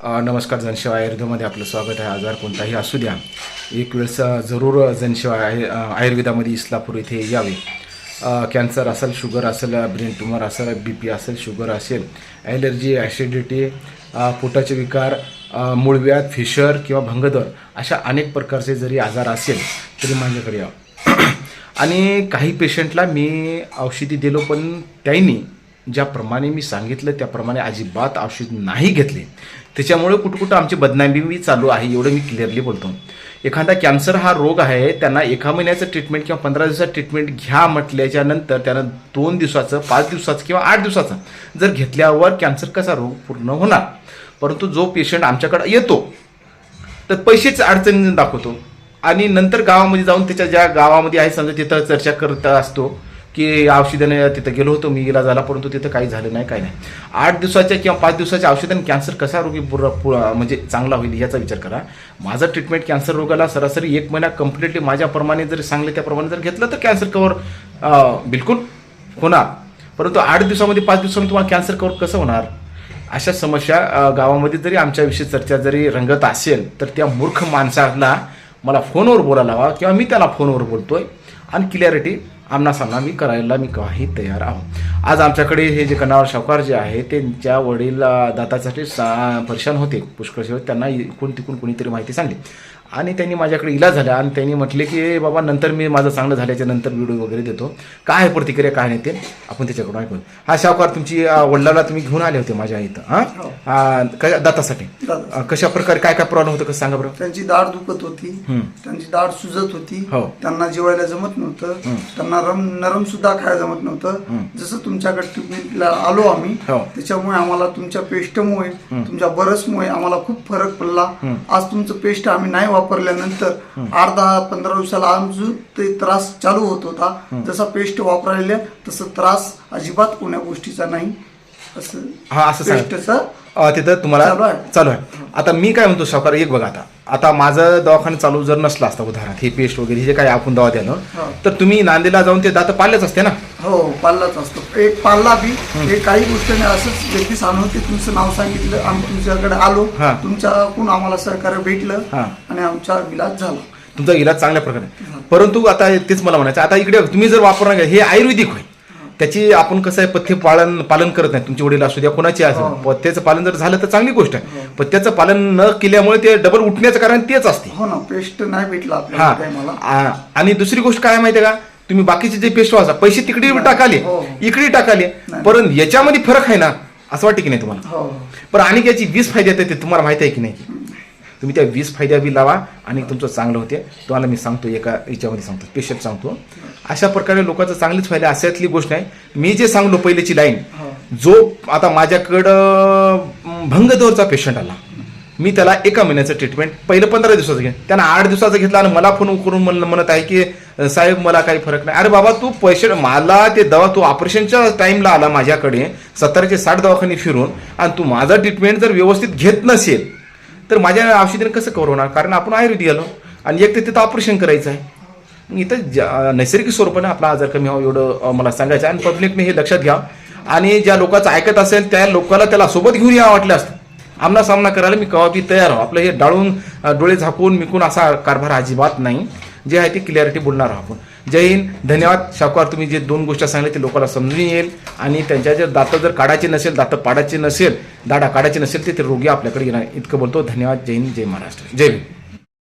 नमस्कार जनसेवा आयुर्वेदामध्ये आपलं स्वागत आहे. आजार कोणताही असू द्या. एक वेळेस जरूर जनसेवा आय आयुर्वेदामध्ये इस्लापूर इथे यावे. कॅन्सर असेल शुगर असेल ब्रेन ट्युमर असेल बी पी असेल शुगर असेल ॲलर्जी ॲसिडिटी पोटाचे विकार मूळव्याध फिशर किंवा भंगदर अशा अनेक प्रकारचे जरी आजार असेल तरी माझ्याकडे यावं. आणि काही पेशंटला मी औषधी दिलो पण त्यांनी ज्याप्रमाणे मी सांगितलं त्याप्रमाणे अजिबात औषध नाही घेतले. त्याच्यामुळे कुठं कुठं आमची बदनामी बी चालू आहे एवढं मी क्लिअरली बोलतो. एखादा कॅन्सर हा रोग आहे त्यांना एका महिन्याचं ट्रीटमेंट किंवा पंधरा दिवसाचं ट्रीटमेंट घ्या म्हटल्याच्या नंतर त्यानं दोन दिवसाचं पाच दिवसाचं किंवा आठ दिवसाचं जर घेतल्यावर कॅन्सर कसा रोग पूर्ण होणार? परंतु जो पेशंट आमच्याकडे येतो तर पैसेच अडचणी दाखवतो. आणि नंतर गावामध्ये जाऊन त्याच्या ज्या गावामध्ये आहे समजा तिथं चर्चा करत असतो की औषधाने तिथं गेलो होतो मी इलाज झाला परंतु तिथं काही झालं नाही काही नाही. आठ दिवसाच्या किंवा पाच दिवसाच्या औषधाने कॅन्सर कसा रोगी पुरा म्हणजे चांगला होईल याचा विचार करा. माझं ट्रीटमेंट कॅन्सर रोगाला सरासरी एक महिना कम्प्लिटली माझ्याप्रमाणे जर सांगले त्याप्रमाणे जर घेतलं तर कॅन्सर कवर बिलकुल होणार. परंतु आठ दिवसामध्ये पाच दिवसामध्ये तुम्हाला कॅन्सर कवर कसं होणार? अशा समस्या गावामध्ये जरी आमच्याविषयी चर्चा जरी रंगत असेल तर त्या मूर्ख माणसाला मला फोनवर बोलायला हवा किंवा मी त्याला फोनवर बोलतोय. आणि क्लिअरिटी आमनासामना मी करायला मी काही तयार आहो आज आमच्याकडे हे जे कनावर सावकार जे आहे त्यांच्या वडील दातासाठी सा परेशान होते. पुष्कळ त्यांना इकडून तिकडून कोणीतरी माहिती सांगली. आणि त्यांनी माझ्याकडे इलाज झाला आणि त्यांनी म्हटले की "ए बाबा नंतर मी माझं चांगलं झाल्याच्यानंतर व्हिडिओ वगैरे देतो. काय आहे प्रतिक्रिया काय नाही ते आपण त्याच्याकडून ऐकून. हा शावकार तुमची वडिलाला तुम्ही घेऊन आले होते माझ्या इथं हो. हां. दातासाठी. कशा प्रकारे काय काय प्रॉब्लेम होतं कसं सांगा बरं? त्यांची दाढ दुखत होती. त्यांची दाढ सुजत होती. हो. त्यांना जेवायला जमत नव्हतं. त्यांना रम नरम सुद्धा खायला जमत नव्हतं. जसं तुमच्याकडे ट्रीटमेंटला आलो आम्ही हो. त्याच्यामुळे आम्हाला तुमच्या पेस्टमुळे तुमच्या बरसमुळे आम्हाला खूप फरक पडला. आज तुमचं पेस्ट आम्ही नाही वापरल्यानंतर आठ दहा पंधरा दिवसाला आमचं ते त्रास चालू होत होता. जसा पेस्ट वापरायला तसं त्रास अजिबात कोण्या गोष्टीचा नाही. असं हा असं सांगा. पेस्टचं अ, तिथं तुम्हाला चालू आहे. चालू आहे. आता मी काय म्हणतो सावकार एक बघा आता. आता माझं दवाखाना चालू जर नसला असता उदाहरणार्थ हे पेस्ट वगैरे हे जे काय आपण दवा द्यानं हो. तर तुम्ही नांदेडला जाऊन ते दात पाळलेच असते ना? हो पाल्लाच असतो. एक पाल्ला बी हे. काही गोष्टी नाही असंच व्यक्ती सांगून ते तुमचं नाव सांगितलं आम्ही तुमच्याकडे आलो हा. तुमच्याकडून आम्हाला सहकार्य भेटलं हा. आणि आमचा विलास झाला. तुमचा इलाज चांगल्या प्रकारे. परंतु आता तेच मला म्हणायचं आता इकडे तुम्ही जर वापरणार हे आयुर्वेदिक होय. त्याची आपण कसं आहे पथ्य पालन पालन करत नाही. तुमची वडील असू द्या कोणाची असू द्या. पथ्याचं पालन जर झालं तर चांगली गोष्ट आहे. पथ्याचं पालन न केल्यामुळे ते डबल उठण्याचं कारण तेच असते. हो ना पेस्ट नाही भेटला हा. आपल्याला मला. आणि दुसरी गोष्ट काय माहितीये का? तुम्ही बाकीचे जे पेस्ट वाचा पैसे तिकडे टाकाले हो. इकडे टाकाले. परंतु याच्यामध्ये फरक आहे ना असं वाटतं की नाही तुम्हाला? हो. पण आणि याची वीस फायदे आहेत ते तुम्हाला माहिती आहे की नाही? तुम्ही त्या वीस फायद्या बी लावा आणि तुमचं चांगलं होते. तुम्हाला मी सांगतो एका याच्यामध्ये सांगतो स्पेशल सांगतो. अशा प्रकारे लोकांचा चांगलीच फायदा अशातली गोष्ट आहे मी जे सांगलो पहिल्याची लाईन हो. जो आता माझ्याकडं भंगदोरचा पेशंट आला. मी त्याला एका महिन्याचं ट्रीटमेंट पहिलं पंधरा दिवसाचं घे त्यानं आठ दिवसाचं घेतलं आणि मला फोन करून म्हणलं म्हणत आहे की "अं, साहेब मला काही फरक नाही. अरे बाबा तू पैसे मला ते दवा तू ऑपरेशनच्या टाइमला आला माझ्याकडे सत्तरचे साठ दवाखाने फिरून आणि तू माझा ट्रीटमेंट जर व्यवस्थित घेत नसेल तर माझ्या औषधीनं कसं कव्हर होणार? कारण आपण आयुर्वेदिक आलो आणि एक तर तिथं ऑपरेशन करायचं आहे. इथं ज्या- नैसर्गिक स्वरूपाने आपला आजार कमी व्हावा एवढं मला सांगायचं आहे. आणि पब्लिकने हे लक्षात घ्या. आणि ज्या लोकांचं ऐकत असेल त्या लोकाला त्याला सोबत घेऊन या वाटलं असतं. आमना सामना करायला मी कवा बी तयार आहो आपलं हे डाळून डोळे झाकून मिकून असा कारभार अजिबात नाही. जे आहे ते क्लिअरिटी बोलणार आहोत आपण. जय हिंद. धन्यवाद. शाहकार तुम्ही जे दोन गोष्टी सांगितल्या ते लोकांना समजून येईल. आणि त्यांच्या जर दातं जर काढायचे नसेल दातं पाडायचे नसेल दाडा काढायचे नसेल ते ते रोगी आपल्याकडे येणार. इतकं बोलतो. धन्यवाद. जय हिंद. जय महाराष्ट्र. जय हिंद